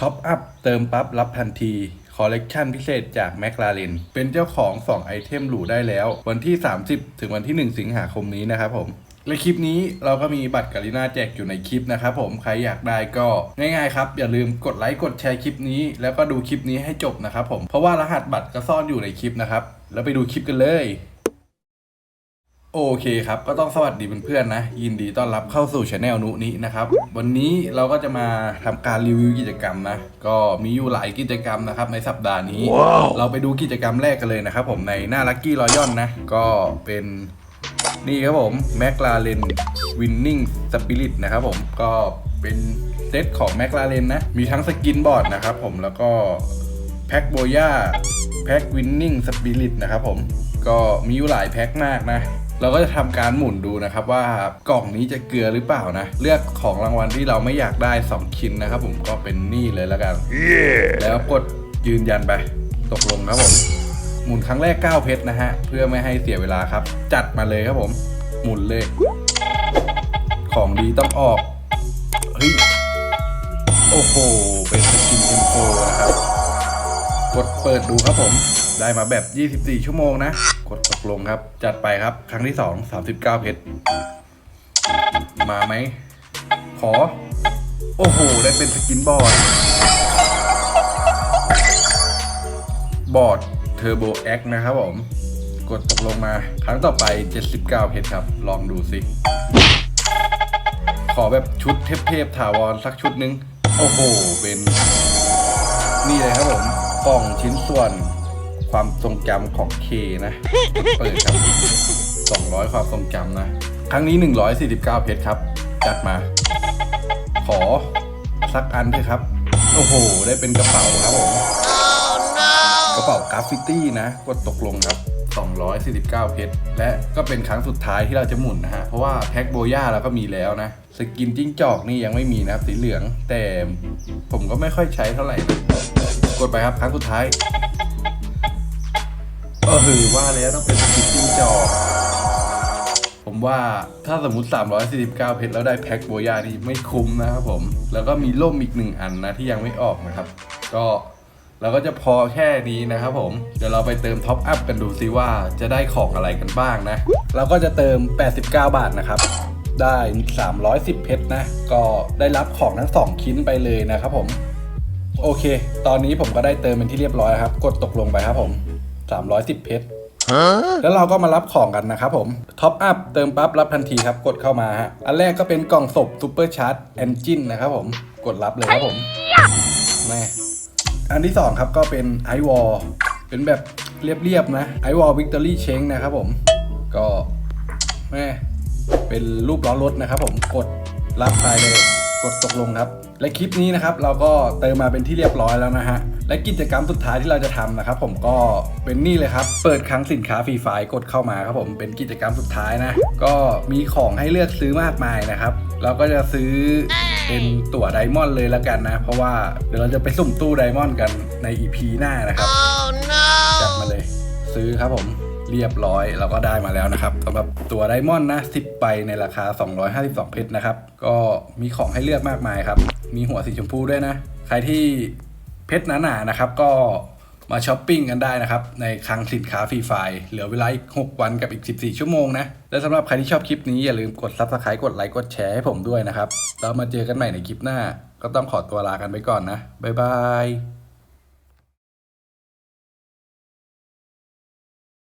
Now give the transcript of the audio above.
ท็อปอัพเติมปั๊บรับทันทีคอลเลกชันพิเศษจากแม l a เรนเป็นเจ้าของ 2 ไอเทมหรูได้แล้ว วันที่ 30 ถึงวันที่ 1 สิงหาคมนี้นะครับผม และคลิปนี้เราก็มีบัตรกาลิน่าแจกอยู่ในคลิปนะครับผมใครอยากได้ก็ง่ายๆครับ อย่าลืมกดไลค์กดแชร์คลิปนี้ แล้วก็ดูคลิปนี้ให้จบนะครับผมเพราะว่ารหัสบัตรก็ซ่อนอยู่ในคลิปนะครับ แล้วไปดูคลิปกันเลย โอเคครับ ก็ต้องสวัสดีเพื่อนๆนะ ยินดีต้อนรับเข้าสู่ช anel นุนี้นะครับ วันนี้เราก็จะมาทำการรีวิวกิจกรรมนะ ก็มีอยู่หลายกิจกรรมนะครับในสัปดาห์นี้เราไปดูกิจกรรมแรกกันเลยนะครับผมในหน้าลั c กี้รอยอนนะ ก็เป็นนี่ครับผม m c l a r e n Winning Spirit นะครับผมก็เป็นเซตของ m c l a r e n นะ มีทั้งสกินบอร์ดนะครับผมแล้วก็แพ็คโบย่าแพ็ควินนิ่งสปิริตนะครับผมก็มีอยู่หลายแพ็คมากนะ เราก็จะทำการหมุนดูนะครับว่ากล่องนี้จะเกลือหรือเปล่านะ เลือกของรางวัลที่เราไม่อยากได้ 2 ชิ้นนะครับผมก็เป็นนี่เลยแล้วกันแล้วกดยืนยันไป ตกลงครับผม หมุนครั้งแรก 9 เพชรนะฮะ เพื่อไม่ให้เสียเวลาครับ จัดมาเลยครับผม หมุนเลย ของดีต้องออกเฮ้ยโอ้โห เป็นสกินเอ็มโฟนะครับ กดเปิดดูครับผม ได้มาแบบ 24 ชั่วโมงนะ กลงครับ จัดไปครับ ครั้งที่2 39เก้าเพชร มาไหม ขอ โอ้โห ได้เป็นสกินบอร์ด บอร์ดเทอร์โบแอคนะครับผม กดตกลงมา ครั้งต่อไป 79 เพชรครับ ลองดูสิ ขอแบบชุดเทพๆถาวรสักชุดหนึง โอ้โห เป็น นี่เลยครับผมกล่องชิ้นส่วน ความทรงจำของเคนะเปิดครับ 200 ความทรงจำนะ ครั้งนี้ 149 เพชรครับ จัดมา ขอสักอันเถอะครับ โอ้โห ได้เป็นกระเป๋าครับผม กระเป๋ากราฟฟิตี้นะกดตกลงครับ 249 เพชร และก็เป็นครั้งสุดท้ายที่เราจะหมุนนะฮะ เพราะว่าแพ็คโบย่าเราก็มีแล้วนะ สกินจิ้งจอกนี่ยังไม่มีนะครับสีเหลือง แต่ผมก็ไม่ค่อยใช้เท่าไหร่นะกดไปครับครั้งสุดท้าย เออหือว่าแล้วต้องเป็นสกินจิ้งจอกผมว่าถ้าสมมติ 349 เพชรแล้วได้แพ็คโบยานี่ไม่คุ้มนะครับผม แล้วก็มีล่มอีกหนึ่งอันนะที่ยังไม่ออกนะครับ ก็เราก็จะพอแค่นี้นะครับผม เดี๋ยวเราไปเติมท็อปอัพกันดูซิว่าจะได้ของอะไรกันบ้างนะ เราก็จะเติม 89 บาทนะครับ ได้ 310 เพชรนะ ก็ได้รับของทั้ง 2 ชิ้นไปเลยนะครับผม โอเค ตอนนี้ผมก็ได้เติมเป็นที่เรียบร้อยครับ กดตกลงไปครับผม 310 เพชรแล้วเราก็มารับของกันนะครับผม ท็อปอัพเติมปั๊บรับทันทีครับ กดเข้ามาฮะ อันแรกก็เป็นกล่องศพซูเปอร์ชาร์จแอนจินนะครับผม กดรับเลยครับผมแม่อันที่สองครับก็เป็นไอวอลเป็นแบบเรียบๆนะไอวอลวิกตอรี่เชงนะครับผม ก็แม่เป็นรูปล้อรถนะครับผม กดรับไปเลย กดตกลงครับ และคลิปนี้นะครับเราก็เติมมาเป็นที่เรียบร้อยแล้วนะฮะ และกิจกรรมสุดท้ายที่เราจะทำนะครับ ผมก็เป็นนี่เลยครับ เปิดครั้งสินค้าฟรีไฟล์กดเข้ามาครับผมเป็นกิจกรรมสุดท้ายนะ ก็มีของให้เลือกซื้อมากมายนะครับ เราก็จะซื้อเป็นตั๋วไดมอนด์เลยแล้วกันนะ เพราะว่าเดี๋ยวเราจะไปสุ่มตู้ไดมอนด์กันใน EP หน้านะครับจัดมาเลย ซื้อครับผม เรียบร้อยเราก็ได้มาแล้วนะครับสำหรับตัวไดมอนด์นะ10ใบในราคา 252 เพชรนะครับ ก็มีของให้เลือกมากมายครับ มีหัวสีชมพูด้วยนะ ใครที่เพชรหนาๆนะครับ ก็มาช้อปปิ้งกันได้นะครับ ในคลังสินค้าฟรีไฟล์เหลือเวลาอีก 6 วันกับอีก 14 ชั่วโมงนะ และสำหรับใครที่ชอบคลิปนี้ อย่าลืมกด subscribe กดไลค์กดแชร์ให้ผมด้วยนะครับ แล้วมาเจอกันใหม่ในคลิปหน้า ก็ต้องขอตัวลากันไปก่อนนะบ๊ายบาย